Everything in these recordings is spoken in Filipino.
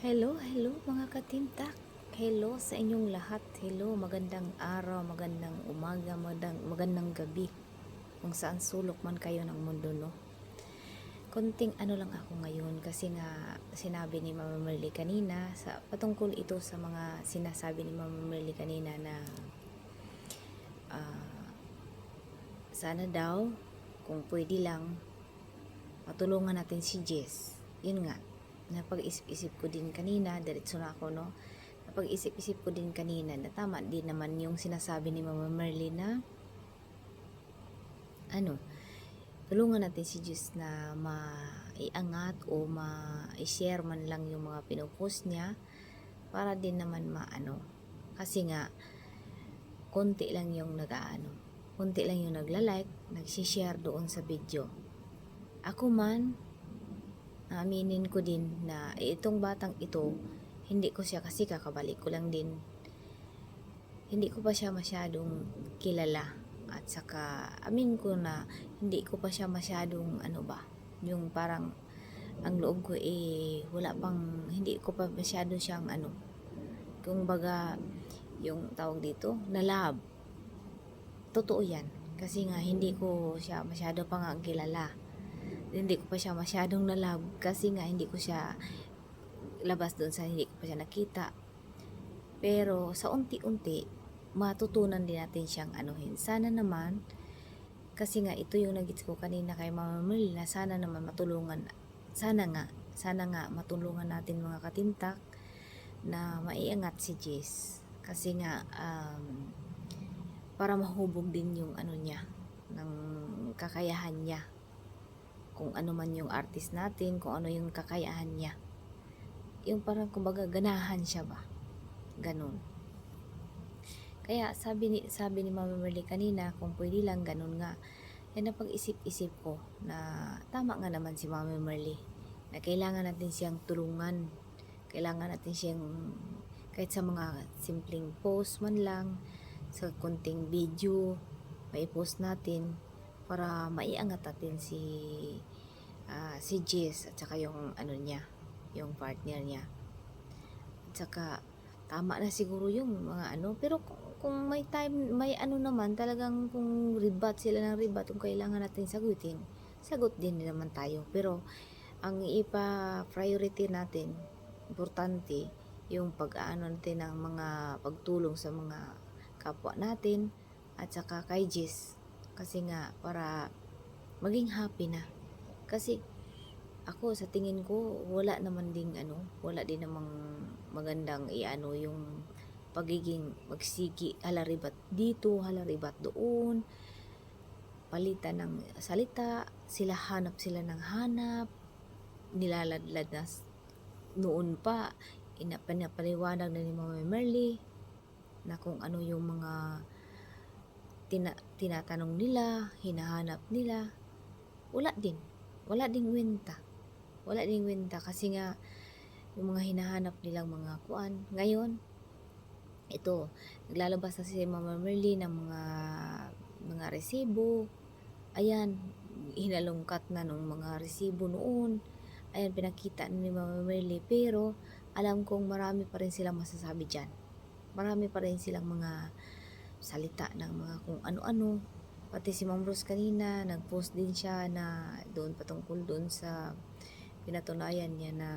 Hello, hello mga katintak. Hello sa inyong lahat. Hello, magandang araw, magandang umaga, magandang, magandang gabi. Kung saan sulok man kayo ng mundo, no? Konting ano lang ako ngayon kasi nga sinabi ni Mama Merly kanina, sa, patungkol ito sa mga sinasabi ni Mama Merly kanina na ah, sana daw kung pwede lang matulungan natin si Jess. Yun nga, napag-isip-isip ko din kanina, diretso na ako, no? Napag-isip-isip ko din kanina na tama din naman yung sinasabi ni Mama Merly na ano, tulungan natin si Jess na maiangat o ma-share man lang yung mga pinupost niya para din naman maano. Kasi nga, konti lang yung nag-aano, konti lang yung nagla-like, nag-share doon sa video. Ako man, aminin ko din na itong batang ito, hindi ko siya kasi kakabalik ko lang din. Hindi ko pa siya masyadong kilala. At saka, amin ko na hindi ko pa siya masyadong ano ba, yung parang ang loob ko eh wala pang hindi ko pa masyado siyang ano kung baga yung tawag dito na love totoo yan kasi nga hindi ko siya masyado pa nga kilala hindi ko pa siya masyadong na love kasi nga hindi ko siya labas doon sa hindi ko pa siya nakita. Pero sa unti-unti matutunan din natin siyang anuhin. Sana naman kasi nga ito yung nagits ko kanina kay Mama Mel na sana naman matulungan sana nga sana nga matulungan natin mga katintak na maiangat si Jess. Kasi nga um, para mahubog din yung ano niya ng kakayahan niya kung ano man yung artist natin kung ano yung kakayahan niya. Yung parang kumbaga ganahan siya ba? Ganun. Kaya sabi ni sabi ni Mama Merly kanina kung pwede lang ganun nga. Yan ang pag-isip-isip ko na tama nga naman si Mama Merly na kailangan natin siyang tulungan. Kailangan natin siyang kahit sa mga simpleng post man lang sa konting video may post natin para maiangat natin si ah, si Jess at saka yung ano niya yung partner niya. At saka tama na siguro yung mga ano pero kung, kung may time may ano naman talagang kung ribat sila ng ribat kung kailangan natin sagutin sagot din naman tayo. Pero ang ipa priority natin importante yung pag-aano natin ng mga pagtulong sa mga kapwa natin at saka kay Jess kasi nga para maging happy na. Kasi ako sa tingin ko wala naman ding ano wala din namang magandang iano yung pagiging magsigi halaribat dito halaribat doon. Palitan ng salita sila hanap sila ng hanap. Nilaladlad na noon pa inapaniwaliwanag na ni Mama Merly na kung ano yung mga tina, tinatanong nila, hinahanap nila, wala din. Wala ding winta. Wala ding winta kasi nga yung mga hinahanap nilang mga kuan. Ngayon, ito, naglalabas na si Mama Merly ng mga mga resibo. Ayan, hinalungkat na nung mga resibo noon. Ayan, pinakita ni Mama Merly. Pero, alam kong marami pa rin silang masasabi dyan. Marami pa rin silang mga salita ng mga kung ano-ano. Pati si Ma'am Rose kanina, nag-post din siya na doon patungkol doon sa pinatunayan niya na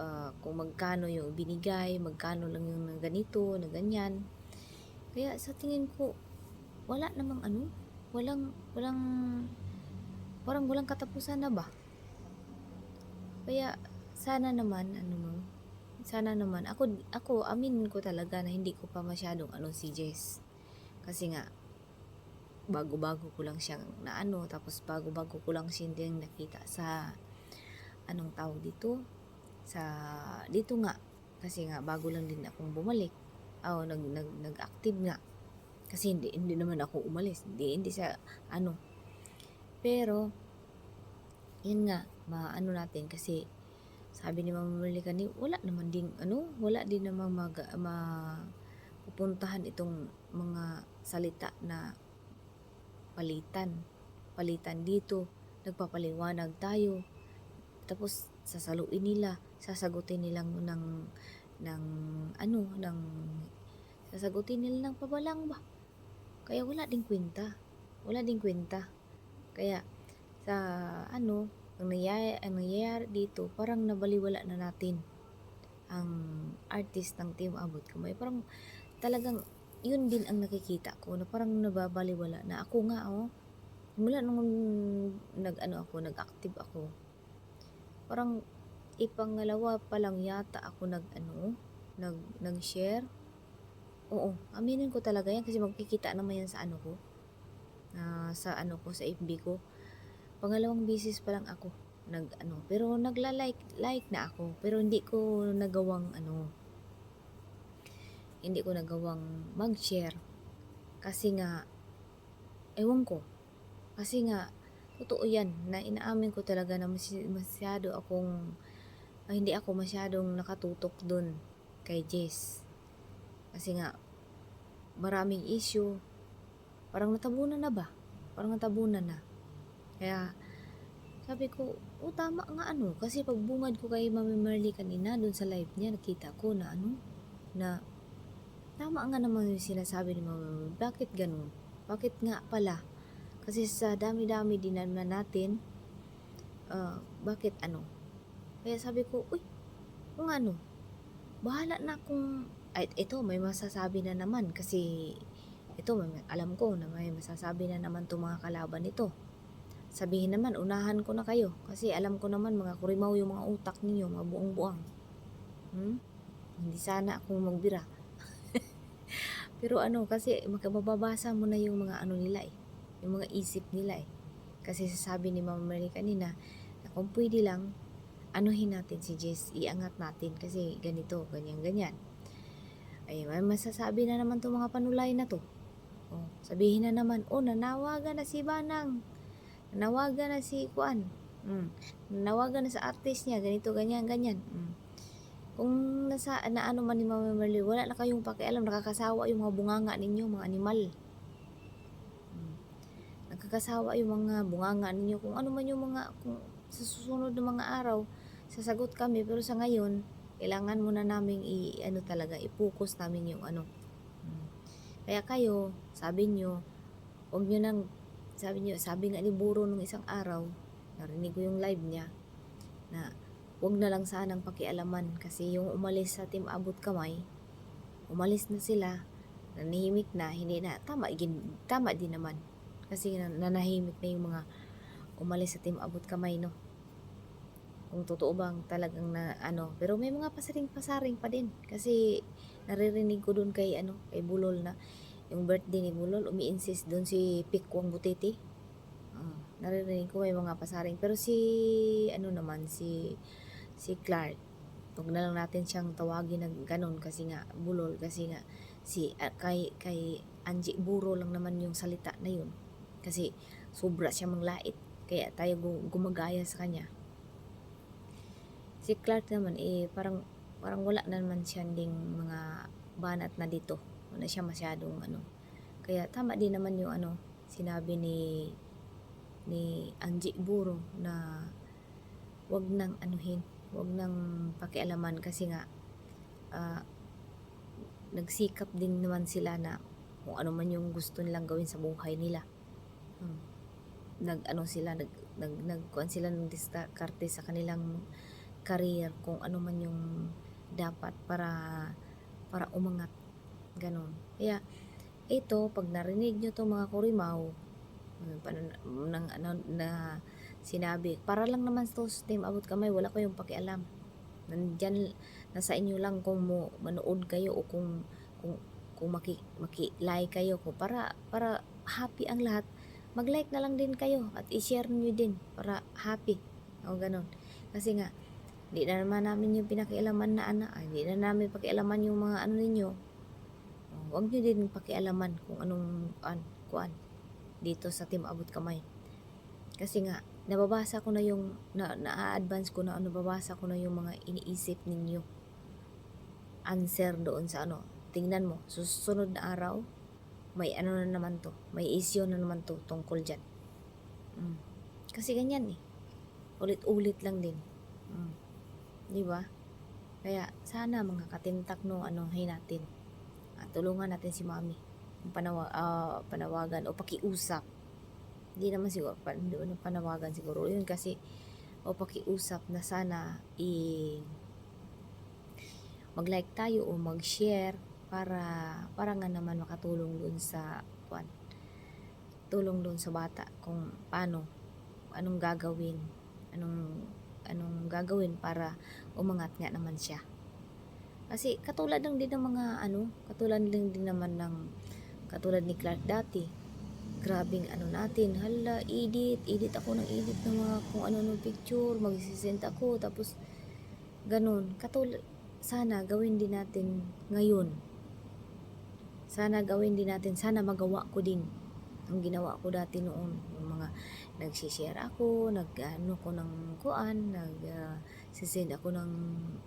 ah, kung magkano yung binigay, magkano lang yung na ganito, na ganyan. Kaya sa tingin ko, wala namang ano, walang, walang, parang walang katapusan na ba? Kaya sana naman, ano no, sana naman, ako, ako, aminin ko talaga na hindi ko pa masyadong ano si Jess. Kasi nga, bago-bago ko lang siyang na ano, tapos bago-bago ko lang siya din nakita sa, anong tawag dito, sa, dito nga, kasi nga, bago lang din akong bumalik, oh, nag, nag, nag-active nga, kasi hindi, hindi naman ako umalis, hindi, hindi sa, ano, pero, yun nga, maano natin, kasi, sabi ni Mama Merly kani, wala naman ding, ano, wala din namang mag, ma, pupuntahan itong mga salita na palitan. Palitan dito, nagpapaliwanag tayo. Tapos sasaluin nila, sasagutin nilang ng ng ano, ng sasagutin nila ng pabalang ba. Kaya wala ding kwenta. Wala ding kwenta. Kaya sa ano, ang nangyayari, ang nangyayari dito, parang nabaliwala na natin ang artist ng Team Abot Kamay. Parang talagang yun din ang nakikita ko na parang nababaliwala na ako nga oh. Mula nung nag ano ako nag-active ako parang ipangalawa pa lang yata ako nag ano nag nag-share. Oo aminin ko talaga yan kasi magkikita naman yan sa ano ko na sa ano ko sa FB ko. Pangalawang bisis pa lang ako nag ano pero nagla-like like na ako pero hindi ko nagawang ano hindi ko nagawang mag-share. Kasi nga ewan ko. Kasi nga totoo yan na inaamin ko talaga na masy- masyado akong ay, hindi ako masyadong nakatutok dun kay Jess. Kasi nga maraming issue. Parang natabunan na ba? Parang natabunan na. Kaya sabi ko, oh tama nga ano, kasi pagbungad ko kay Mami Merly kanina dun sa live niya, nakita ko na ano, na Tama nga naman yung sinasabi ni Mama. Bakit ganun? Bakit nga pala? Kasi sa dami-dami din na natin, ah, bakit ano? Kaya sabi ko, uy, kung ano, bahala na kung, ay, ito, may masasabi na naman kasi ito, may, alam ko na may masasabi na naman itong mga kalaban nito. Sabihin naman, unahan ko na kayo kasi alam ko naman mga kurimaw yung mga utak ninyo, mga buong-buang. Hmm? Hindi sana akong magbira. Pero ano, kasi magkababasa mo na yung mga ano nila eh. Yung mga isip nila eh. Kasi sasabi ni Mama Mary kanina, na kung pwede lang, anuhin natin si Jess, iangat natin kasi ganito, ganyan, ganyan. Ay, may masasabi na naman itong mga panulay na to. Oh, sabihin na naman, oh, nanawagan na si Banang. Nanawagan na si Kuan. Mm. Nanawagan na sa artist niya, ganito, ganyan, ganyan. Mm. Kung nasa na ano man ni Mama Merly, wala na kayong pakialam, nakakasawa yung mga bunganga ninyo, mga animal. Hmm. Nakakasawa yung mga bunganga ninyo kung ano man yung mga kung sa susunod na mga araw sasagot kami pero sa ngayon kailangan muna naming i ano talaga i-focus namin yung ano. Hmm. Kaya kayo, sabi nyo, huwag nyo nang sabi nyo, sabi nga ni Buro nung isang araw, narinig ko yung live niya na wag na lang sanang pakialaman kasi yung umalis sa team abot kamay umalis na sila nanahimik na hindi na tama gin, tama din naman. Kasi na- nanahimik na yung mga umalis sa team abot kamay no? Kung totoo bang talagang na ano pero may mga pasaring-pasaring pa din. Kasi naririnig ko doon kay ano kay Bulol na yung birthday ni Bulol umi-insist doon si Pikwang Butiti. Ah, naririnig ko may mga pasaring. Pero si ano naman si si Clark. Huwag na lang natin siyang tawagin ng ganun kasi nga bulol kasi nga si ah, kay kay Angie Buro lang naman yung salita na yun. Kasi sobra siya manglait kaya tayo gu- gumagaya sa kanya. Si Clark naman eh parang parang wala na naman siya ding mga banat na dito. Wala siya masyadong ano. Kaya tama din naman yung ano sinabi ni ni Angie Buro na wag nang anuhin wag nang pakialaman kasi nga ah, nagsikap din naman sila na kung ano man yung gusto nilang gawin sa buhay nila. Hmm. Nag ano sila nag nag nagkuan sila ng diskarte sa kanilang career kung ano man yung dapat para para umangat ganon. Kaya ito pag narinig nyo to mga kurimaw ng, ano, na sinabi. Para lang naman sa team abot kamay, wala kayong pakialam. Nandyan, nasa inyo lang kung mo, manood kayo o kung kung kung maki, maki-like kayo ko para para happy ang lahat. Mag-like na lang din kayo at i-share niyo din para happy. O ganun. Kasi nga hindi na naman namin yung pinakialaman na ana, hindi na namin pakialaman yung mga ano ninyo. Huwag niyo din pakialaman kung anong kuan, kuan dito sa team abot kamay. Kasi nga nababasa ko na yung na, na-advance ko na nababasa ko na yung mga iniisip ninyo answer doon sa ano tingnan mo susunod na araw may ano na naman to may issue na naman to tungkol dyan mm. kasi ganyan eh ulit-ulit lang din Mm. Di ba? Kaya sana mga katintak no hay natin. Ah, tulungan natin si Mami. Panawa, ah, panawagan o pakiusap. Hindi naman siguro pa, ano, panawagan siguro. Yun kasi o pakiusap na sana i mag-like tayo o mag-share para para nga naman makatulong doon sa kwan tulong doon sa bata kung paano anong gagawin anong anong gagawin para umangat nga naman siya kasi katulad lang din ng mga ano katulad lang din naman ng katulad ni Clark dati grabing ano natin hala edit edit ako ng edit ng mga kung ano ng picture magsisend ako. Tapos ganun. Katulad sana gawin din natin ngayon. Sana gawin din natin sana magawa ko din ang ginawa ko dati noon. Yung mga nagsishare ako nag ano ko ng kuan nag uh, ako ng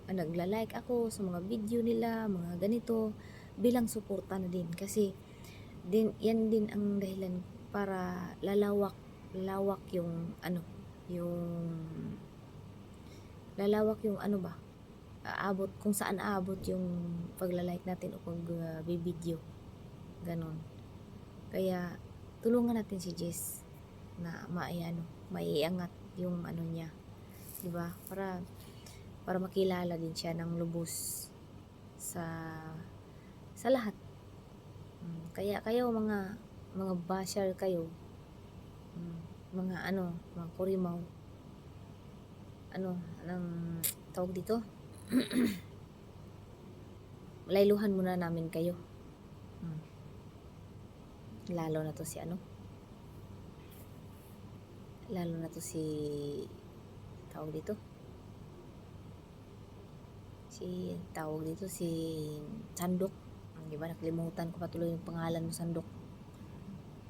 ah, nagla-like ako sa mga video nila mga ganito bilang suporta na din. Kasi din yan din ang dahilan para lalawak lalawak yung ano yung lalawak yung ano ba? Aabot kung saan aabot yung pagla-like natin o pag uh, video ganon. Kaya tulungan natin si Jess na maiano maiangat yung ano niya di ba? Para para makilala din siya ng lubos sa sa lahat kaya kayo mga mga basher kayo. Mm, mga ano mga kurimaw. Ano anong tawag dito? Layluhan muna namin kayo. Mm. lalo na to si ano? Lalo na to si tawag dito? Si tawag dito si Sandok di ba? Nakalimutan ko patuloy yung pangalan mo Sandok.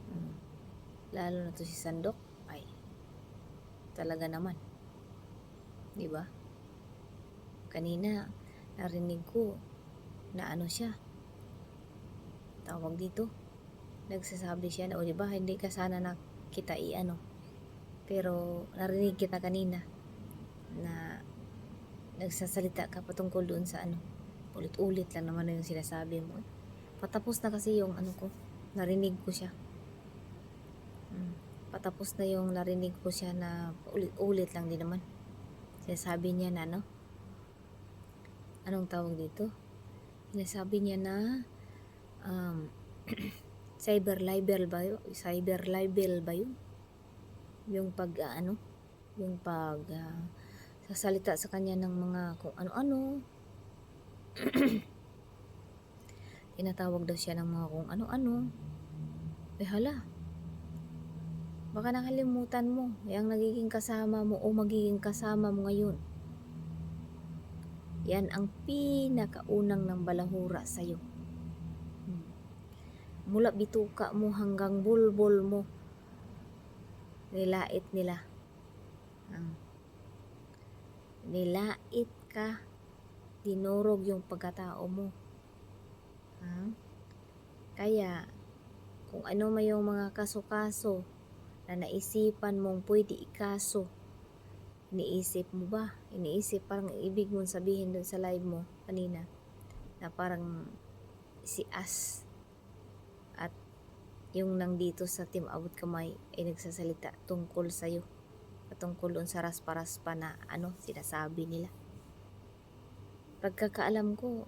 Mm. lalo na to si Sandok. Ay talaga naman. Di ba? Kanina narinig ko na ano siya. Tawag dito. Nagsasabi siya na o di ba? Hindi ka sana na kita i-ano pero narinig kita kanina na nagsasalita ka patungkol doon sa ano ulit-ulit lang naman na yung sinasabi mo patapos na kasi yung ano ko narinig ko siya Mm, patapos na yung narinig ko siya na ulit-ulit lang din naman sinasabi niya na ano anong tawag dito sinasabi niya na um, cyber libel ba yun? Cyber libel ba yun? Yung pag ah, ano? Yung pag ah, sasalita sa kanya ng mga kung ano-ano. Tinatawag daw siya ng mga kung ano-ano. Eh hala. Baka nakalimutan mo yung nagiging kasama mo o magiging kasama mo ngayon. Yan ang pinakaunang ng balahura sa'yo. Hmm. Mula bituka mo hanggang bulbol mo. Nilait nila. Hmm. Nilait ka. Dinurog yung pagkatao mo. Hmm? Kaya, kung ano may yung mga kaso-kaso na naisipan mong pwede ikaso, iniisip mo ba? Iniisip, parang ibig mong sabihin dun sa live mo kanina na parang si As at yung nandito sa Team Abot Kamay ay nagsasalita tungkol sa'yo patungkol dun sa raspa-raspa na ano sinasabi nila. Pagkakaalam ko,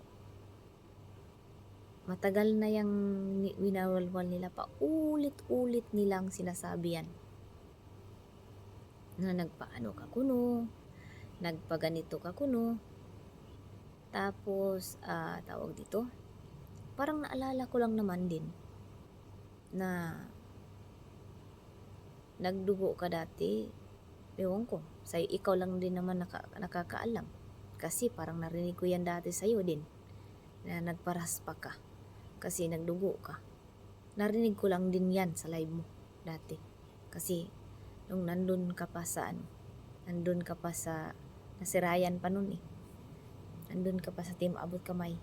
matagal na yung winawalwal nila pa. Ulit-ulit nilang sinasabi yan na nagpaano ka kuno nagpaganito ka kuno. Tapos ah, tawag dito parang naalala ko lang naman din na nagdugo ka dati. Ewan ko sa ikaw lang din naman naka, nakakaalam kasi parang narinig ko yan dati sa'yo din na nagparaspa ka kasi nagdugo ka. Narinig ko lang din yan sa live mo dati. Kasi nung nandun ka pa sa ano nandun ka pa sa nasirayan pa nun eh. Nandun ka pa sa team abot kamay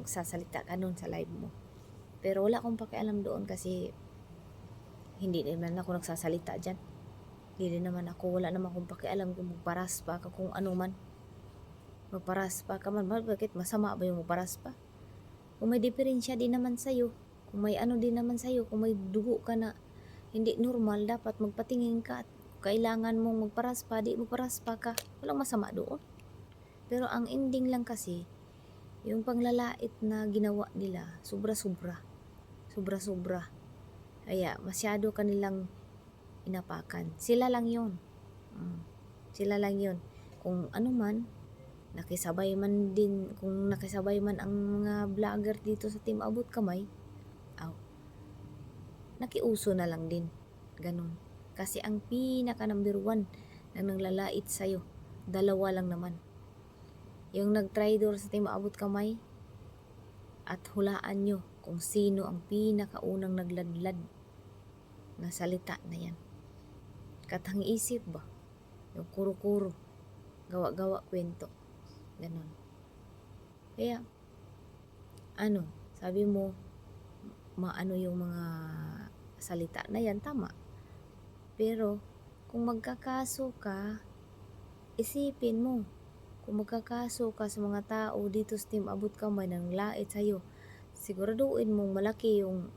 magsasalita ka nun sa live mo. Pero wala akong pakialam doon kasi hindi naman ako nagsasalita dyan. Hindi naman ako, wala naman akong pakialam kung magparas pa ka kung ano man. Magparas pa ka man, Ba- bakit masama ba yung magparas pa? Kung may diferensya din naman sa'yo, kung may ano din naman sa'yo, kung may dugo ka na hindi normal, dapat magpatingin ka at kailangan mong magparas pa, di magparas pa ka. Walang masama doon. Pero ang ending lang kasi, yung panglalait na ginawa nila, sobra-sobra. Sobra-sobra. Kaya masyado kanilang inapakan. Sila lang yon. Mm. Sila lang yon. Kung ano man, nakisabay man din, kung nakisabay man ang mga vlogger dito sa Team Abot Kamay, aw, nakiuso na lang din. Ganun. Kasi ang pinaka number one na nanglalait sa'yo, dalawa lang naman. Yung nag-traitor sa Team Abot Kamay, at hulaan nyo kung sino ang pinakaunang nagladlad na salita na yan. Katang isip ba? Yung kuro-kuro. Gawa-gawa kwento. Ganon. Kaya, ano, sabi mo, maano yung mga salita na yan, tama. Pero, kung magkakaso ka, isipin mo, kung magkakaso ka sa mga tao dito sa Team Abot Kamay ng lait sa'yo, siguraduhin mong malaki yung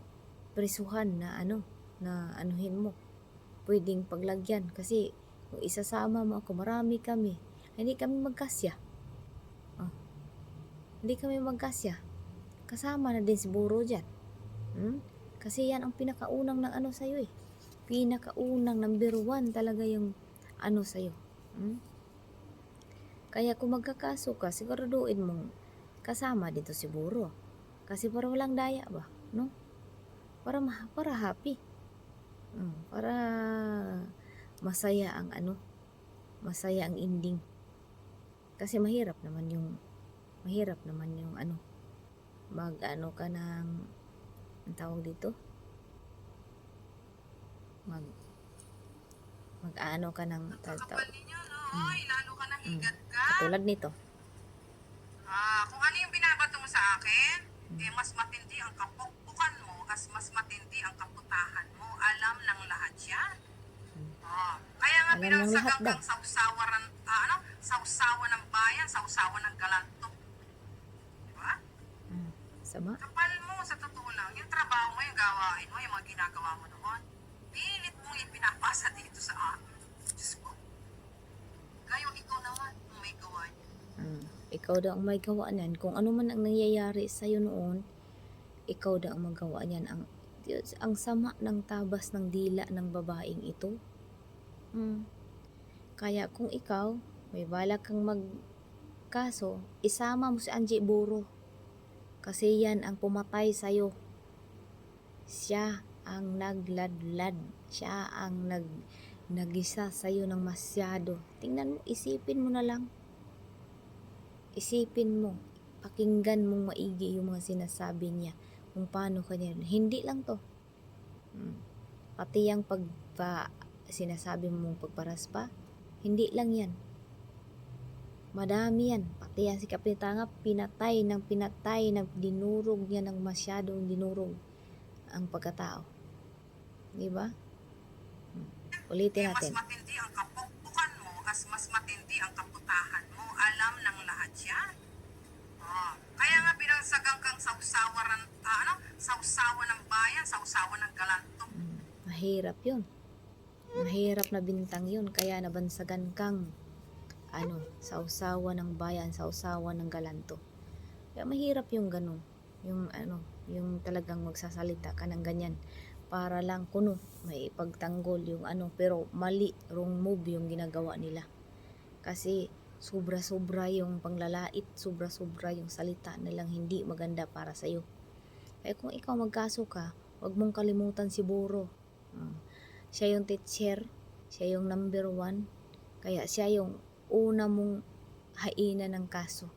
presuhan na ano, na anuhin mo. Pwedeng paglagyan kasi kung isasama mo ako, marami kami. Hindi kami magkasya. Hindi kami magkasya. Kasama na din si Buro dyan. Hmm? Kasi yan ang pinakaunang ng ano sa'yo eh. Pinakaunang number one talaga yung ano sa'yo. Hmm? Kaya kung magkakaso ka, siguraduhin mong kasama dito si Buro. Kasi para walang daya ba, no? Para ma- para happy. Mm, para masaya ang ano, masaya ang ending. Kasi mahirap naman yung mahirap naman yung ano mag ano ka ng ang tawag dito? Mag mag ano ka ng tawag. higad ka. katulad nito. Ah, kung ano yung binabato mo sa akin, eh mas matindi ang kapukpukan mo, as mas matindi ang kaputahan mo. Alam ng lahat yan. Ah, kaya nga pinagsagang kang sausawan, ah, ano, sausawan ng bayan, sausawan ng galanto. Sama Kapal mo sa totoo lang, yung trabaho mo, yung gawain mo, yung mga ginagawa mo noon, pilit mo ipinapasa dito sa akin. Diyos ko. Gayo ikaw naman, ang may gawa niya. Mm. Ikaw daw ang may gawa niyan. Kung ano man ang nangyayari sa'yo noon, ikaw daw ang magawa niyan. Ang, Diyos, ang sama ng tabas ng dila ng babaeng ito. Mm. Kaya kung ikaw, may balak kang magkaso, isama mo si Angie Buro. Kasi yan ang pumatay sa'yo. Siya ang nagladlad. Siya ang nag nagisa sa'yo ng masyado. Tingnan mo, isipin mo na lang isipin mo, pakinggan mong maigi yung mga sinasabi niya, kung paano kanya, hindi lang to. Hmm. Pati yung pagpa, sinasabi mong pagparas pa, hindi lang yan. Madami yan. Pati yan si Kapitanga, pinatay ng pinatay, ng dinurog niya ng masyadong dinurog ang pagkatao. Di ba? Hmm. Ulitin Eh, mas natin. matindi ang kapukpukan mo, as mas matindi ang kaputahan mo. Alam ng lahat yan. Oh. Kaya nga pinagsagang kang sausawan, ah, ano, sausawan ng bayan, sausawan ng galanto. Mm, mahirap yun. Mahirap na bintang yun. Kaya nabansagan kang ano, sa usawa ng bayan, sa usawa ng galanto. Kaya mahirap yung ganun. Yung ano, yung talagang magsasalita ka ng ganyan. Para lang kuno, may pagtanggol yung ano. Pero mali, wrong move yung ginagawa nila. Kasi sobra-sobra yung panglalait, sobra-sobra yung salita nilang hindi maganda para sa'yo. Kaya kung ikaw magkaso ka, huwag mong kalimutan si Buro. Mm. Siya yung teacher, siya yung number one, kaya siya yung una mong haina ng kaso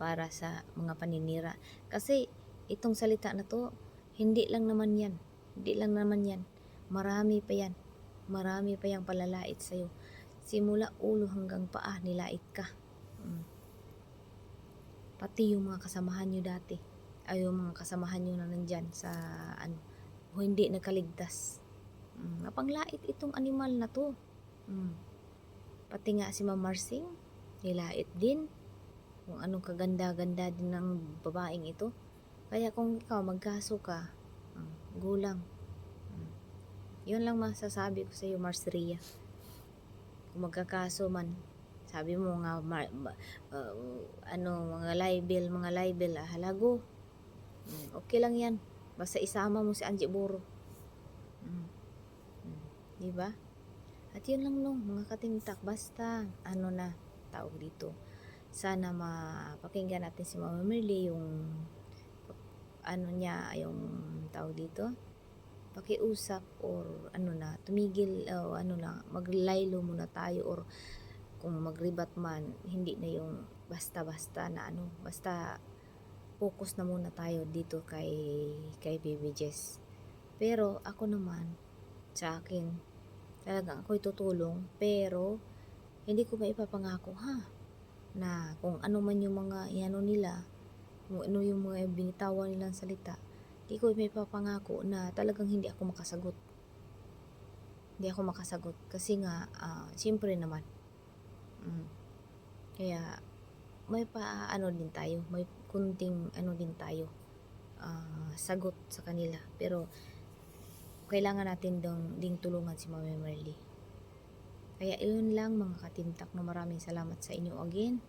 para sa mga paninira. Kasi itong salita na to, hindi lang naman yan. Hindi lang naman yan. Marami pa yan. Marami pa yung palalait sa'yo. Simula ulo hanggang paa, nilait ka. Mm. Pati yung mga kasamahan nyo dati. Ay, yung mga kasamahan nyo na nandyan sa ano, hindi nakaligtas. Mm, napanglait itong animal na to. Mm. Pati nga si Ma'am Marsing, nilait din. Kung anong kaganda-ganda din ng babaeng ito. Kaya kung ikaw magkaso ka, mm, gulang. Mm. Yun lang masasabi ko sa iyo, Marsria. Kung magkakaso man, sabi mo nga, ma- ma- uh, ano, mga libel, mga libel, ah, halago. Mm, okay lang yan. Basta isama mo si Angie Buro. Mm. Mm. Di ba? At yun lang no, mga katimtak. Basta, ano na, tawag dito. Sana mapakinggan natin si Mama Merly yung ano niya, yung tawag dito, pakiusap or ano na, tumigil, o ano na, maglaylo muna tayo or kung magribat man, hindi na yung basta-basta na ano, basta focus na muna tayo dito kay kay Baby Jess. Pero ako naman sa akin talagang ako'y tutulong pero hindi ko maipapangako ha na kung ano man yung mga iano nila kung ano yung mga binitawan nilang salita hindi ko maipapangako na talagang hindi ako makasagot. Hindi ako makasagot kasi nga ah, siyempre naman. Mm, kaya may pa ano din tayo may kunting ano din tayo ah, sagot sa kanila. Pero kailangan natin dong ding tulungan si Mama Merly. Kaya yun lang mga katimtak no maraming salamat sa inyo again.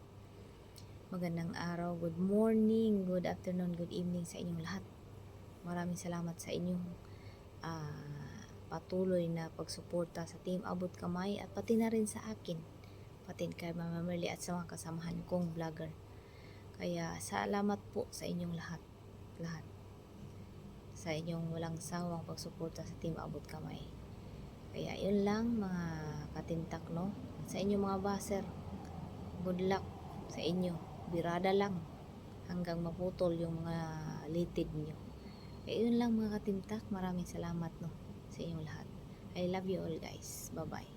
Magandang araw good morning good afternoon good evening sa inyong lahat. Maraming salamat sa inyong ah, patuloy na pagsuporta sa Team Abot Kamay at pati na rin sa akin pati kay Mama Merly at sa mga kasamahan kong vlogger. Kaya salamat po sa inyong lahat lahat sa inyong walang sawang pagsuporta sa Team Abot Kamay. Kaya yun lang mga katintak no. Sa inyong mga baser, good luck sa inyo. Birada lang hanggang maputol yung mga litid nyo. Kaya yun lang mga katintak. Maraming salamat no sa inyong lahat. I love you all guys. Bye-bye.